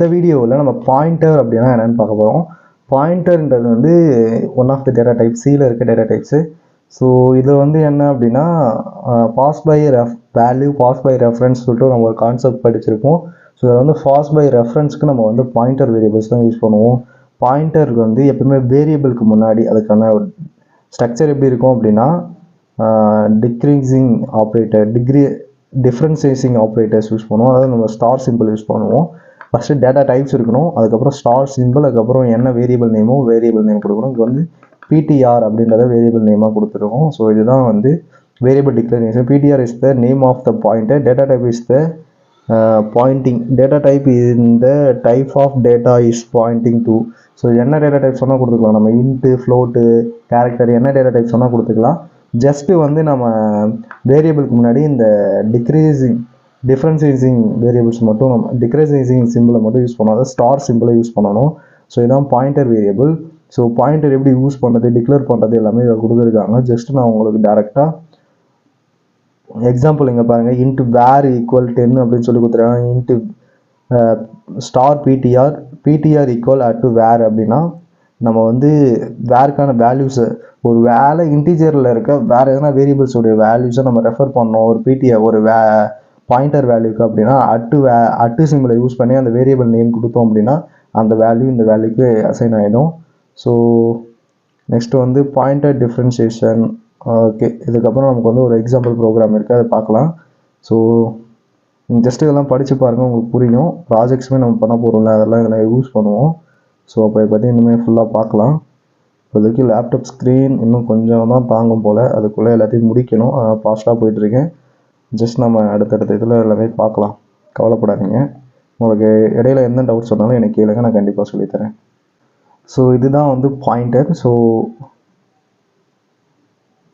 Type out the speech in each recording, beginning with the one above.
இந்த வீடியோவில் நம்ம பாயிண்டர் அப்படின்னா என்னென்னு பார்க்க போகிறோம் பாயிண்டர்ன்றது வந்து one of the data type சியில் இருக்க டேட்டா டைப்ஸு ஸோ இது வந்து என்ன அப்படின்னா pass by ref value pass by reference சொல்லிட்டு நம்ம ஒரு கான்செப்ட் படிச்சிருப்போம். ஸோ இதில் வந்து பாஸ் பை ரெஃபரன்ஸ்க்கு நம்ம வந்து பாயிண்டர் வேரியபிள்ஸ் தான் யூஸ் பண்ணுவோம். பாயிண்டருக்கு வந்து எப்பவுமே வேரியபிளுக்கு முன்னாடி அதுக்கான ஸ்ட்ரக்சர் எப்படி இருக்கும் அப்படின்னா decreasing operator degree dereferencing operators use பண்ணுவோம். அதாவது நம்ம ஸ்டார் சிம்பிள் யூஸ் பண்ணுவோம். ஃபஸ்ட்டு டேட்டா டைப்ஸ் இருக்கணும். அதுக்கப்புறம் ஸ்டார் சிம்பிள் அதுக்கப்புறம் என்ன வேரியபிள் நேமோ வேரியபிள் நேம் கொடுக்கணும். இங்கே வந்து பிடிஆர் அப்படின்றத வேரியபிள் நேமாக கொடுத்துருக்கோம். ஸோ இதுதான் வந்து variable declaration PTR is the name of the point data type is the pointing data type இந்த type of data is pointing to so என்ன டேட்டா டைப் சொன்னால் கொடுத்துக்கலாம். நம்ம இன்ட்டு ஃப்ளோட்டு கேரக்டர் என்ன டேட்டா டைப் சொன்னால் கொடுத்துக்கலாம். ஜஸ்ட்டு வந்து நம்ம வேரியபிளுக்கு முன்னாடி இந்த டிக்ரீஸிங் டிஃப்ரென்சைசிங் வேரியபிள்ஸ் மட்டும் நம்ம டிக்ரைசைசிங் சிம்பிளை மட்டும் யூஸ் பண்ணாத ஸ்டார் சிம்பிளை யூஸ் பண்ணணும். ஸோ இதான் பாயிண்டர் வேரியபிள் ஸோ பாயிண்டர் எப்படி யூஸ் பண்ணுறது டிக்ளேர் பண்ணுறது எல்லாமே இதில் கொடுத்துருக்காங்க. ஜஸ்ட் நான் உங்களுக்கு டேரெக்டாக எக்ஸாம்பிள் இங்கே பாருங்கள் இன்ட்டு வேர் ஈக்குவல் டென் அப்படின்னு சொல்லி கொடுத்துருக்காங்க. Int star PTR PTR equal at to where அப்படின்னா நம்ம வந்து வேருக்கான வேல்யூஸை ஒரு வேலை இன்டீஜரில் இருக்க வேறு எதனா வேரியபிள்ஸோடைய வேல்யூஸை நம்ம ரெஃபர் பண்ணோம் ஒரு பிடிஆர் ஒரு வே பாயிண்டர் வேல்யூக்கு அப்படின்னா அட்டு வே அட்டு சிம்பிளை யூஸ் பண்ணி அந்த வேரியபிள் நேம் கொடுத்தோம் அப்படின்னா அந்த வேல்யூ இந்த வேல்யூக்கு அசைன் ஆகிடும் ஸோ நெக்ஸ்ட்டு வந்து பாயிண்டர் டிஃப்ரென்சியேஷன் ஓகே இதுக்கப்புறம் நமக்கு வந்து ஒரு எக்ஸாம்பிள் ப்ரோக்ராம் இருக்குது அதை பார்க்கலாம். ஸோ ஜஸ்ட் இதெல்லாம் படித்து பாருங்கள் உங்களுக்கு புரியும். ப்ராஜெக்ட்ஸுமே நம்ம பண்ண போகிறோம்ல அதெல்லாம் இதில் யூஸ் பண்ணுவோம். ஸோ அப்போ இதை பற்றி இனிமேல் ஃபுல்லாக பார்க்கலாம். இப்போதைக்கு லேப்டாப் ஸ்க்ரீன் இன்னும் கொஞ்சம் தான் தாங்கும் போல் அதுக்குள்ளே எல்லாத்தையும் முடிக்கணும். ஃபாஸ்ட்டாக போயிட்டுருக்கேன் ஜஸ்ட் நம்ம அடுத்தடுத்த இதில் எல்லாமே பார்க்கலாம். கவலைப்படாதீங்க. உங்களுக்கு இடையில எந்த டவுட்ஸ் சொன்னாலும் எனக்கு கேளுங்க. நான் கண்டிப்பாக சொல்லித்தரேன். ஸோ இதுதான் வந்து பாயிண்டர் ஸோ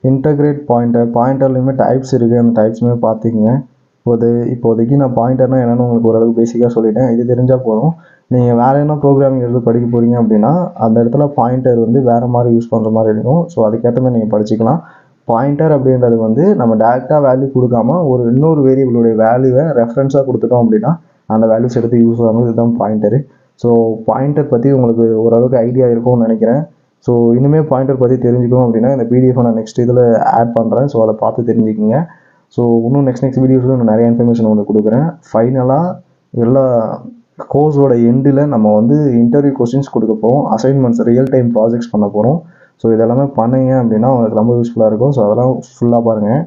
இன்டகிரேட் பாயிண்டர் பாயிண்டர்லையுமே டைப்ஸ் இருக்குது அந்த டைப்ஸுமே பார்த்துக்குங்க. இப்போது இப்போதைக்கு நான் பாயிண்டர்னால் என்னென்னு உங்களுக்கு ஓரளவுக்கு பேசிக்காக சொல்லிட்டேன். இது தெரிஞ்சால் போதும். நீங்கள் வேறு என்ன ப்ரோக்ராமிங் எடுத்து படிக்க போகிறீங்க அப்படின்னா அந்த இடத்துல பாயிண்டர் வந்து வேறு மாதிரி யூஸ் பண்ணுற மாதிரி இருக்கும். ஸோ அதுக்கேற்ற மாதிரி நீங்கள் படிச்சுக்கலாம். பாயிண்டர் அப்படின்றது வந்து நம்ம டேரெக்டாக வேல்யூ கொடுக்காம ஒரு இன்னொரு வேரியபிளுடைய வேல்யூவை ரெஃபரன்ஸாக கொடுத்துட்டோம் அப்படின்னா அந்த வேல்யூஸ் எடுத்து யூஸ் ஆகும் இதுதான் பாயிண்டரு ஸோ பாயிண்டர் பற்றி உங்களுக்கு ஓரளவுக்கு ஐடியா இருக்கும்னு நினைக்கிறேன். ஸோ இனிமேல் பாயிண்டர் பற்றி தெரிஞ்சுக்கணும் அப்படின்னா இந்த பிடிஎஃப் நான் நெக்ஸ்ட் இதில் ஆட் பண்ணுறேன் ஸோ அதை பார்த்து தெரிஞ்சுக்கிங்க. ஸோ இன்னும் நெக்ஸ்ட் நெக்ஸ்ட் வீடியோஸில் இன்னும் நிறைய இன்ஃபர்மேஷன் உங்களுக்கு கொடுக்குறேன். ஃபைனலாக எல்லா கோர்ஸோட எண்டில் நம்ம வந்து இன்டர்வியூ கொஸ்டின்ஸ் கொடுக்க போகிறோம் அசைன்மெண்ட்ஸ் ரியல் டைம் ப்ராஜெக்ட்ஸ் பண்ண போகிறோம் ஸோ இதெல்லாமே பண்ணீங்க அப்படின்னா உங்களுக்கு ரொம்ப யூஸ்ஃபுல்லாக இருக்கும். ஸோ அதெல்லாம் ஃபுல்லாக பாருங்கள்